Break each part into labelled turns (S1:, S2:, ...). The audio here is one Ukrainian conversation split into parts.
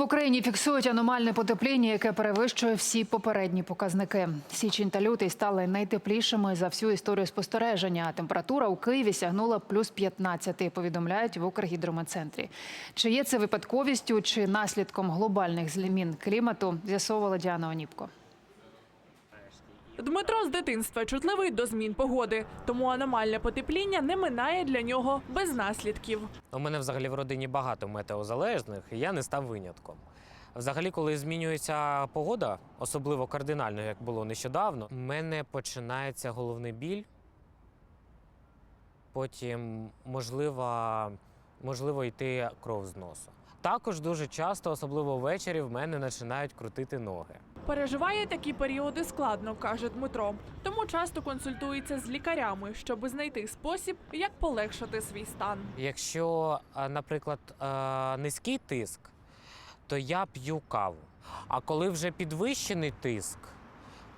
S1: В Україні фіксують аномальне потепління, яке перевищує всі попередні показники. Січень та лютий стали найтеплішими за всю історію спостереження. Температура у Києві сягнула плюс 15, повідомляють в Укргідромецентрі. Чи є це випадковістю, чи наслідком глобальних змін клімату, з'ясовувала Діана Оніпко.
S2: Дмитро з дитинства чутливий до змін погоди, тому аномальне потепління не минає для нього без наслідків.
S3: У мене взагалі в родині багато метеозалежних, і я не став винятком. Взагалі, коли змінюється погода, особливо кардинально, як було нещодавно, в мене починається головний біль. Потім можливо, можливо йти кров з носу. Також дуже часто, особливо ввечері, в мене починають крутити ноги.
S2: Переживає такі періоди складно, каже Дмитро. Тому часто консультується з лікарями, щоб знайти спосіб, як полегшити свій стан.
S3: Якщо, наприклад, низький тиск, то я п'ю каву. А коли вже підвищений тиск,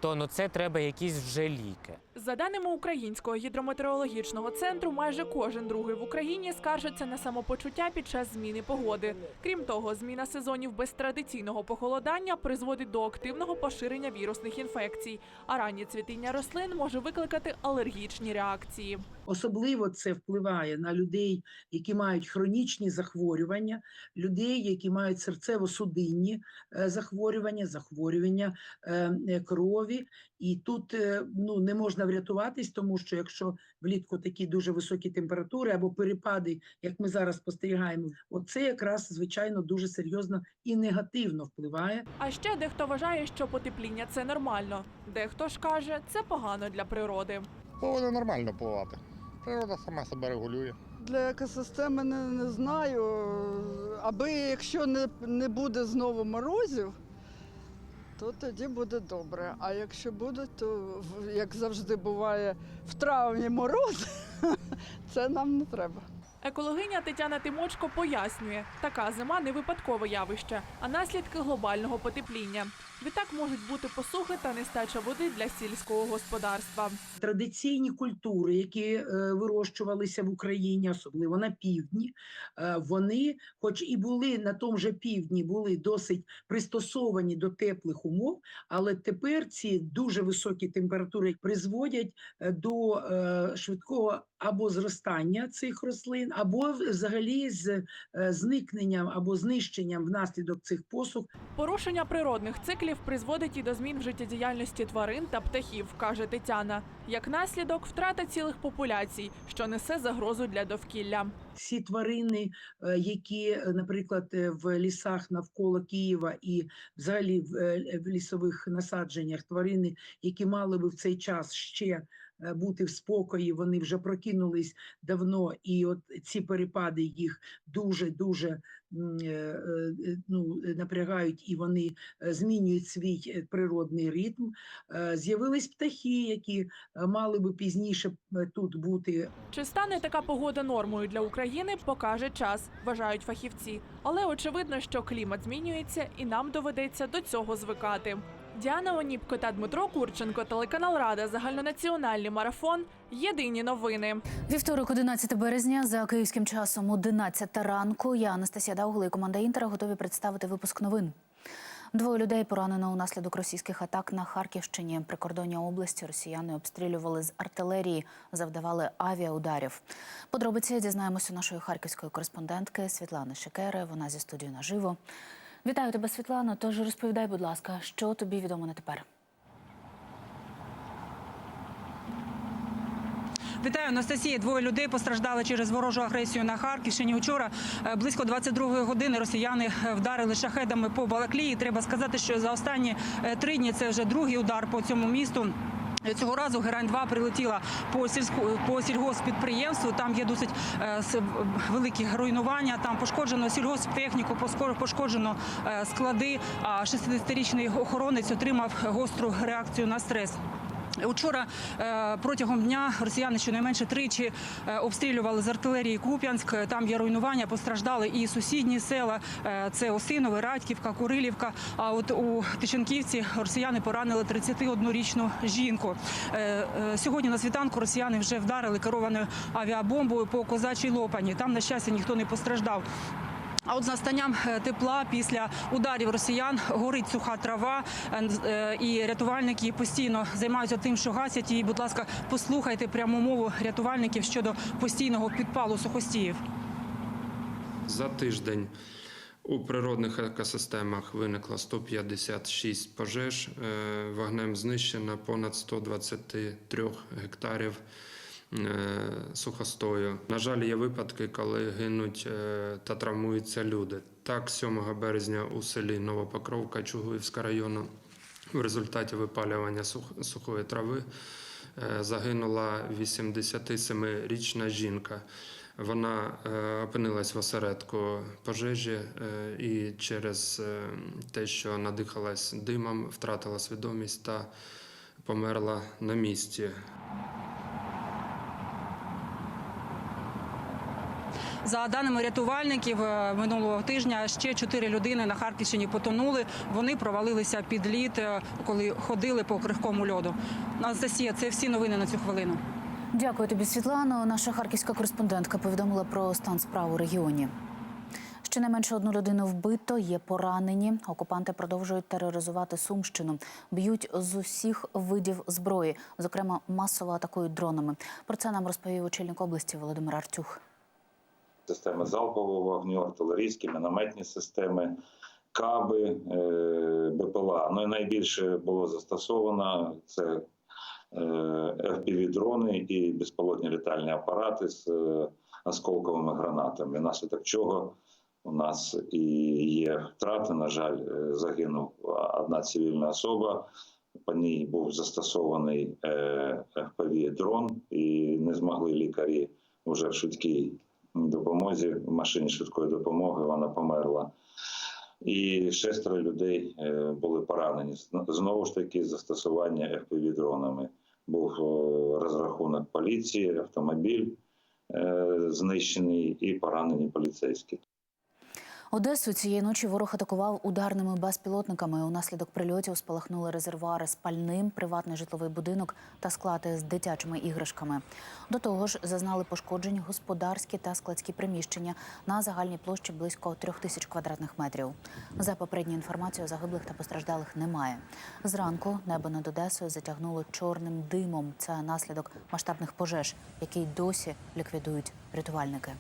S3: то ну це треба якісь вже ліки.
S2: За даними Українського гідрометеорологічного центру, майже кожен другий в Україні скаржиться на самопочуття під час зміни погоди. Крім того, зміна сезонів без традиційного похолодання призводить до активного поширення вірусних інфекцій, а раннє цвітіння рослин може викликати алергічні реакції.
S4: Особливо це впливає на людей, які мають хронічні захворювання, людей, які мають серцево-судинні е, захворювання, захворювання е, е, крові. І тут ну, не можна врятуватись, тому що якщо влітку такі дуже високі температури або перепади, як ми зараз спостерігаємо, оце якраз звичайно дуже серйозно і негативно впливає
S2: А ще дехто вважає, що потепління це нормально. Дехто ж каже, це погано для природи.
S5: Повинно нормально впливати. Природа сама себе регулює.
S6: Для екосистеми не, не знаю. Аби якщо не, не буде знову морозів, то тоді буде добре. А якщо буде, то як завжди буває в травні мороз, це нам не треба.
S2: Екологиня Тетяна Тимочко пояснює, така зима не випадкове явище, а наслідки глобального потепління. Відтак можуть бути посухи та нестача води для сільського господарства.
S4: традиційні культури, які е, вирощувалися в Україні, особливо на півдні, е, вони, хоч і були на тому же півдні, були досить пристосовані до теплих умов, але тепер ці дуже високі температури призводять е, до швидкого або зростання цих рослин, або взагалі з е, зникненням або знищенням внаслідок цих посух
S2: Порушення природних циклів призводить і до змін в життєдіяльності тварин та птахів, каже Тетяна. Як наслідок, втрата цілих популяцій, що несе загрозу для довкілля.
S4: Всі тварини, е, які, е, наприклад, е, в лісах навколо Києва і взагалі в, лісових насадженнях, тварини, які мали би в цей час ще бути в спокої, вони вже прокинулись давно, і от ці перепади їх дуже дуже ну, напрягають, і вони е, змінюють свій е, природний ритм. Е, З'явились птахи, які е, мали би пізніше е, тут бути
S2: Чи стане така погода нормою для України, покаже час, вважають фахівці. Але очевидно, що клімат змінюється, і нам доведеться до цього звикати. Діана Оніпко та Дмитро Курченко, телеканал Рада, загальнонаціональний марафон. Єдині новини.
S7: Вівторок, 11 березня, за київським часом 11 ранку. Я Анастасія Даугла і команда Інтера готові представити випуск новин. Двоє людей поранено унаслідок російських атак на Харківщині. Прикордоння області росіяни обстрілювали з артилерії, завдавали авіаударів. Подробиці дізнаємося нашої харківської кореспондентки Світлани Шекери. Вона зі студією наживо. Вітаю тебе, Світлано. Тож розповідай, будь ласка, що тобі відомо на тепер.
S8: Вітаю, Анастасія. Двоє людей постраждали через ворожу агресію на Харківщині. Учора е, близько 22-ї години росіяни е, вдарили шахедами по Балаклії. Треба сказати, що за останні е, три дні це вже другий удар по цьому місту. Цього разу герань 2 прилетіла по сільську по сільгоспідприємству. Там є досить е, великі руйнування. Там пошкоджено сільгосптехніку, пошкоджено е, склади. А 60-річний охоронець отримав гостру реакцію на стрес. Учора е, протягом дня росіяни щонайменше тричі е, обстрілювали з артилерії Куп'янськ. Там є руйнування, постраждали і сусідні села. Е, Це Осинове, Радьківка, Курилівка. А от у Тичанківці росіяни поранили 31-річну жінку. Сьогодні на світанку росіяни вже вдарили керованою авіабомбою по козачій лопані. Там, на щастя, ніхто не постраждав. А от з настанням е, тепла після ударів росіян горить суха трава, е, е, і рятувальники постійно займаються тим, що гасять її. Будь ласка, послухайте пряму мову рятувальників щодо постійного підпалу сухостіїв.
S9: За тиждень у природних екосистемах виникло 156 пожеж. Вогнем знищено понад 123 гектарів сухостою. На жаль, є випадки, коли гинуть е, та травмуються люди. Так, 7 березня у селі Новопокровка Чугуївського району в результаті випалювання сухої трави е, загинула 87-річна жінка. Вона е, опинилась в осередку пожежі е, і через е, те, що надихалась димом, втратила свідомість та померла на місці.
S8: За даними рятувальників, е, минулого тижня ще чотири людини на Харківщині потонули. Вони провалилися під лід, е, коли ходили по крихкому льоду. Анастасія, це всі новини на цю хвилину.
S7: Дякую тобі, Світлано. Наша харківська кореспондентка повідомила про стан справ у регіоні. Щонайменше одну людину вбито, є поранені. Окупанти продовжують тероризувати Сумщину, б'ють з усіх видів зброї, зокрема масово атакують дронами. Про це нам розповів очільник області Володимир Артюх.
S10: Системи залпового вогню, артилерійські, мінометні системи, каби, е, БПЛА. Ну і найбільше було застосовано це е, FPV-дрони і безпілотні літальні апарати з е, осколковими гранатами. Внаслідок чого у нас і є втрати. На жаль, загинув одна цивільна особа. По ній був застосований е, FPV-дрон, і не змогли лікарі вже в швидкій допомозі, в машині швидкої допомоги вона померла. І шестеро людей е, були поранені. Знову ж таки, застосування fpv дронами був е, розрахунок поліції, автомобіль е, знищений і поранені поліцейські.
S7: Одесу цієї ночі ворог атакував ударними безпілотниками. Унаслідок прильотів спалахнули резервуари з пальним, приватний житловий будинок та склади з дитячими іграшками. До того ж, зазнали пошкоджень господарські та складські приміщення на загальній площі близько трьох тисяч квадратних метрів. За попередньою інформацією, загиблих та постраждалих немає. Зранку небо над Одесою затягнуло чорним димом. Це наслідок масштабних пожеж, які й досі ліквідують рятувальники.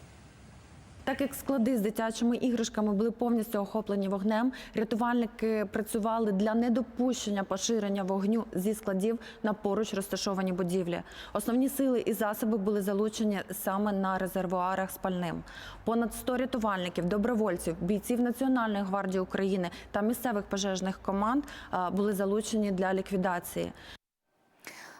S11: Так як склади з дитячими іграшками були повністю охоплені вогнем, рятувальники працювали для недопущення поширення вогню зі складів на поруч розташовані будівлі. Основні сили і засоби були залучені саме на резервуарах з пальним. Понад 100 рятувальників, добровольців, бійців Національної гвардії України та місцевих пожежних команд були залучені для ліквідації.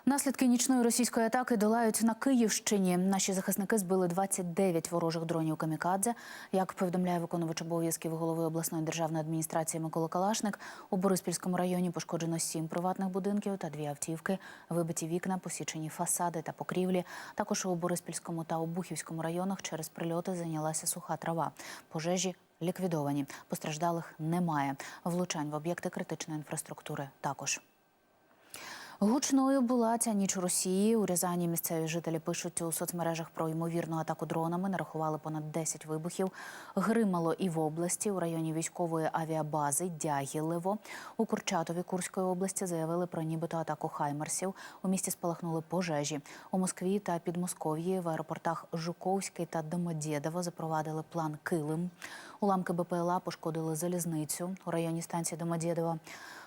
S7: Наслідки нічної російської атаки долають на Київщині. Наші захисники збили 29 ворожих дронів камікадзе. Як повідомляє виконувач обов'язків голови обласної державної адміністрації Микола Калашник, у Бориспільському районі пошкоджено сім приватних будинків та дві автівки, вибиті вікна, посічені фасади та покрівлі. Також у Бориспільському та Обухівському районах через прильоти зайнялася суха трава. Пожежі ліквідовані. Постраждалих немає. Влучань в об'єкти критичної інфраструктури також. Гучною була ця ніч Росії. У Рязані місцеві жителі пишуть у соцмережах про ймовірну атаку дронами. Нарахували понад 10 вибухів. Гримало і в області у районі військової авіабази Дягілево. У Курчатові Курської області заявили про нібито атаку хаймерсів. У місті спалахнули пожежі. У Москві та Підмосков'ї в аеропортах Жуковський та Домодєдово запровадили план Килим. Уламки БПЛА пошкодили залізницю у районі станції Домодєдова.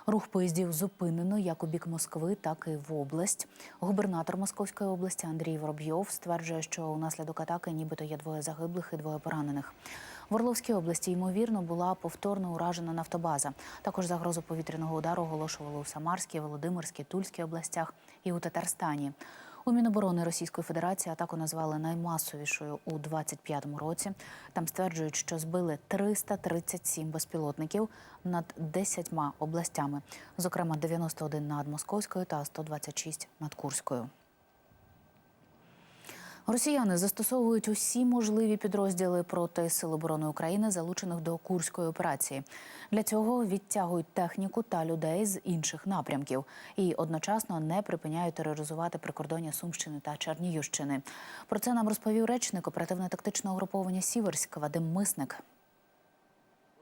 S7: Рух поїздів зупинено як у бік Москви, так і в область. Губернатор Московської області Андрій Воробйов стверджує, що унаслідок атаки нібито є двоє загиблих і двоє поранених. В Орловській області ймовірно була повторно уражена нафтобаза. Також загрозу повітряного удару оголошували у Самарській, Володимирській, Тульській областях і у Татарстані. У Міноборони Російської Федерації атаку назвали наймасовішою у 25-му році. Там стверджують, що збили 337 безпілотників над 10 областями, зокрема 91 над Московською та 126 над Курською. Росіяни застосовують усі можливі підрозділи проти Сил оборони України, залучених до Курської операції. Для цього відтягують техніку та людей з інших напрямків і одночасно не припиняють тероризувати прикордоння Сумщини та Чернігівщини. Про це нам розповів речник оперативно-тактичного угруповання Сіверськ Вадим Мисник.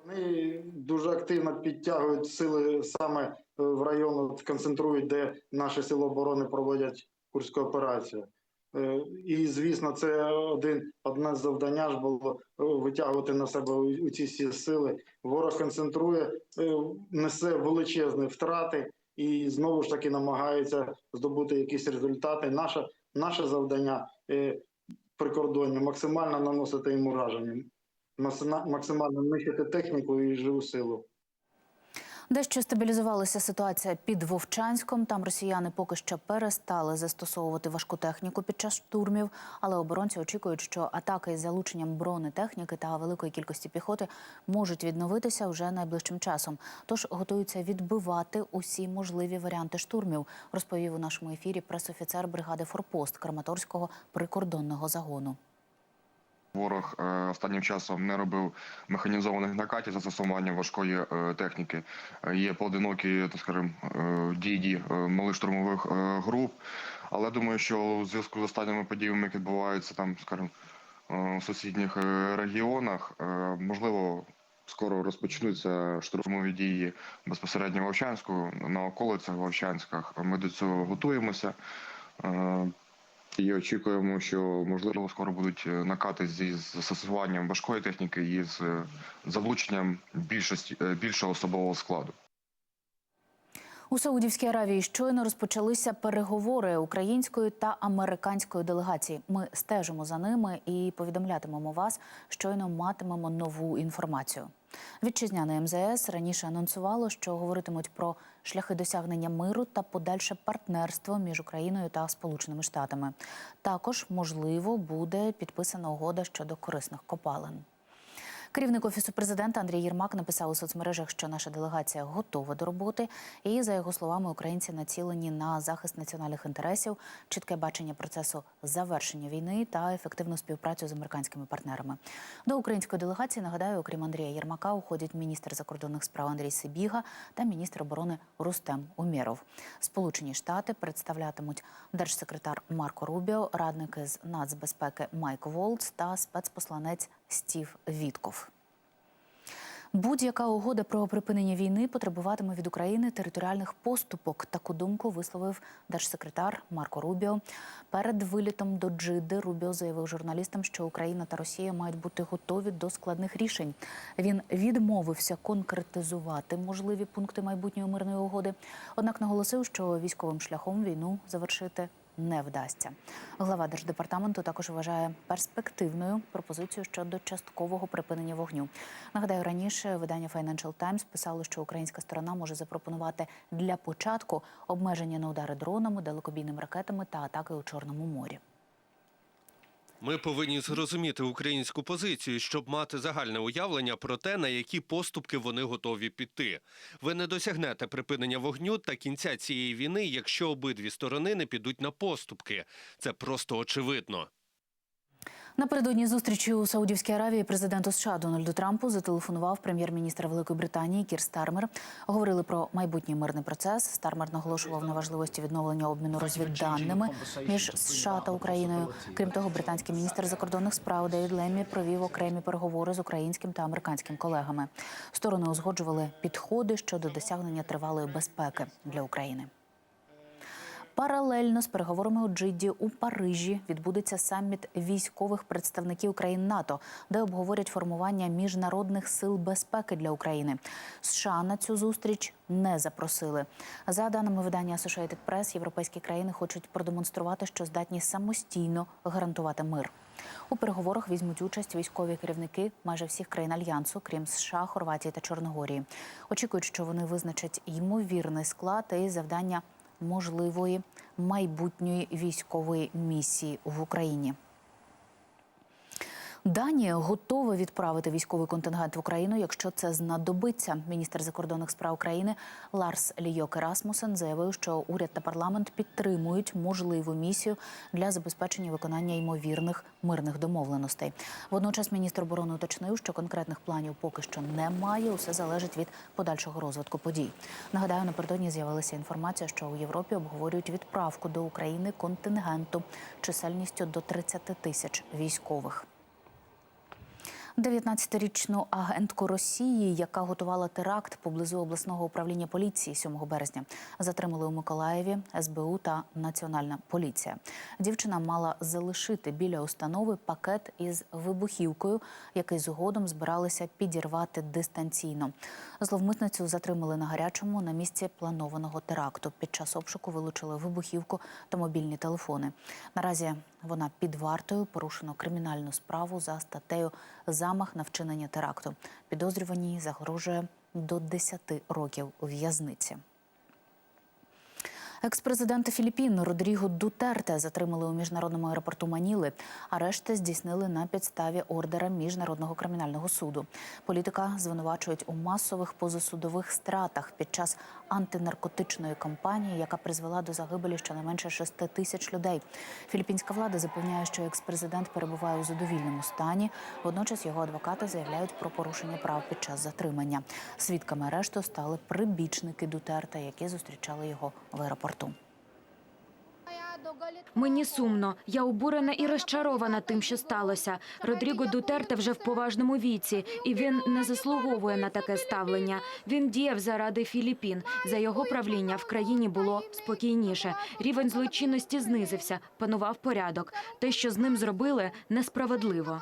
S12: Вони дуже активно підтягують сили саме е, в район, концентрують, де наші сили оборони проводять курську операцію. Е, І, звісно, це один одне з завдання ж було е, витягувати на себе у ці всі сили. Ворог концентрує, е, несе величезні втрати і знову ж таки намагається здобути якісь результати. Наше, наше завдання прикордонні максимально наносити їм ураження, максимально нищити техніку і живу силу.
S7: Дещо стабілізувалася ситуація під Вовчанськом. Там росіяни поки що перестали застосовувати важку техніку під час штурмів, але оборонці очікують, що атаки із залученням бронетехніки та великої кількості піхоти можуть відновитися вже найближчим часом. Тож готуються відбивати усі можливі варіанти штурмів, розповів у нашому ефірі пресофіцер бригади Форпост Краматорського прикордонного загону.
S13: Ворог е, останнім часом не робив механізованих накатів застосування важкої е, техніки. Е, Є поодинокі, так скажем, дії малих штурмових груп. Але думаю, що у зв'язку з останніми подіями, які відбуваються там, скажімо, в сусідніх регіонах, можливо, скоро розпочнуться штурмові дії безпосередньо в Вовчанську, на околицях Вовчанськах. Ми до цього готуємося. І очікуємо, що можливо скоро будуть е, накати зі застосуванням важкої техніки і з е, залученням більшості е, більшого особового складу.
S7: У Саудівській Аравії щойно розпочалися переговори української та американської делегації. Ми стежимо за ними і повідомлятимемо вас. Щойно матимемо нову інформацію. Вітчизняне МЗС раніше анонсувало, що говоритимуть про шляхи досягнення миру та подальше партнерство між Україною та Сполученими Штатами. Також можливо буде підписана угода щодо корисних копалин. Керівник офісу президента Андрій Єрмак написав у соцмережах, що наша делегація готова до роботи, і за його словами, українці націлені на захист національних інтересів, чітке бачення процесу завершення війни та ефективну співпрацю з американськими партнерами. До української делегації нагадаю, окрім Андрія Єрмака, уходять міністр закордонних справ Андрій Сибіга та міністр оборони Рустем Умєров. Сполучені Штати представлятимуть держсекретар Марко Рубіо, радники з нацбезпеки Майк Волц та спецпосланець Стів Вітков. Будь-яка угода про припинення війни потребуватиме від України територіальних поступок. Таку думку висловив держсекретар Марко Рубіо. Перед вилітом до Джиди Рубіо заявив журналістам, що Україна та Росія мають бути готові до складних рішень. Він відмовився конкретизувати можливі пункти майбутньої мирної угоди. Однак наголосив, що військовим шляхом війну завершити не вдасться. Глава держдепартаменту також вважає перспективною пропозицію щодо часткового припинення вогню. Нагадаю, раніше видання Financial Times писало, що українська сторона може запропонувати для початку обмеження на удари дронами, далекобійними ракетами та атаки у Чорному морі.
S14: Ми повинні зрозуміти українську позицію, щоб мати загальне уявлення про те, на які поступки вони готові піти. Ви не досягнете припинення вогню та кінця цієї війни, якщо обидві сторони не підуть на поступки. Це просто очевидно.
S7: Напередодні зустрічі у Саудівській Аравії президенту США Дональду Трампу зателефонував прем'єр-міністр Великої Британії Кір Стармер. Говорили про майбутній мирний процес. Стармер наголошував на важливості відновлення обміну розвідданими між США та Україною. Крім того, британський міністр закордонних справ Девід Леммі провів окремі переговори з українським та американським колегами. Сторони узгоджували підходи щодо досягнення тривалої безпеки для України. Паралельно з переговорами у Джидді у Парижі відбудеться саміт військових представників країн НАТО, де обговорять формування міжнародних сил безпеки для України. США на цю зустріч не запросили. За даними видання Associated Press, європейські країни хочуть продемонструвати, що здатні самостійно гарантувати мир. У переговорах візьмуть участь військові керівники майже всіх країн альянсу, крім США, Хорватії та Чорногорії. Очікують, що вони визначать ймовірний склад і завдання можливої майбутньої військової місії в Україні. Данія готова відправити військовий контингент в Україну, якщо це знадобиться. Міністр закордонних справ країни Ларс Лійок Ерасмусен заявив, що уряд та парламент підтримують можливу місію для забезпечення виконання ймовірних мирних домовленостей. Водночас міністр оборони уточнив, що конкретних планів поки що немає. Усе залежить від подальшого розвитку подій. Нагадаю, напередодні з'явилася інформація, що у Європі обговорюють відправку до України контингенту чисельністю до 30 тисяч військових. 19-річну агентку Росії, яка готувала теракт поблизу обласного управління поліції 7 березня, затримали у Миколаєві СБУ та Національна поліція. Дівчина мала залишити біля установи пакет із вибухівкою, який згодом збиралися підірвати дистанційно. Зловмисницю затримали на гарячому на місці планованого теракту. Під час обшуку вилучили вибухівку та мобільні телефони. Наразі вона під вартою порушено кримінальну справу за статтею замах на вчинення теракту. Підозрюваній загрожує до 10 років в'язниці. Екс-президента Філіппін Родріго Дутерте затримали у міжнародному аеропорту Маніли. Арешти здійснили на підставі ордера міжнародного кримінального суду. Політика звинувачують у масових позасудових стратах під час антинаркотичної кампанії, яка призвела до загибелі щонайменше 6 тисяч людей. Філіппінська влада запевняє, що екс-президент перебуває у задовільному стані. Водночас його адвокати заявляють про порушення прав під час затримання. Свідками арешту стали прибічники Дутерте, які зустрічали його в аеропорту.
S15: Мені сумно. Я обурена і розчарована тим, що сталося. Родріго Дутерте вже в поважному віці, і він не заслуговує на таке ставлення. Він діяв заради Філіппін. За його правління в країні було спокійніше. Рівень злочинності знизився, панував порядок. Те, що з ним зробили, несправедливо.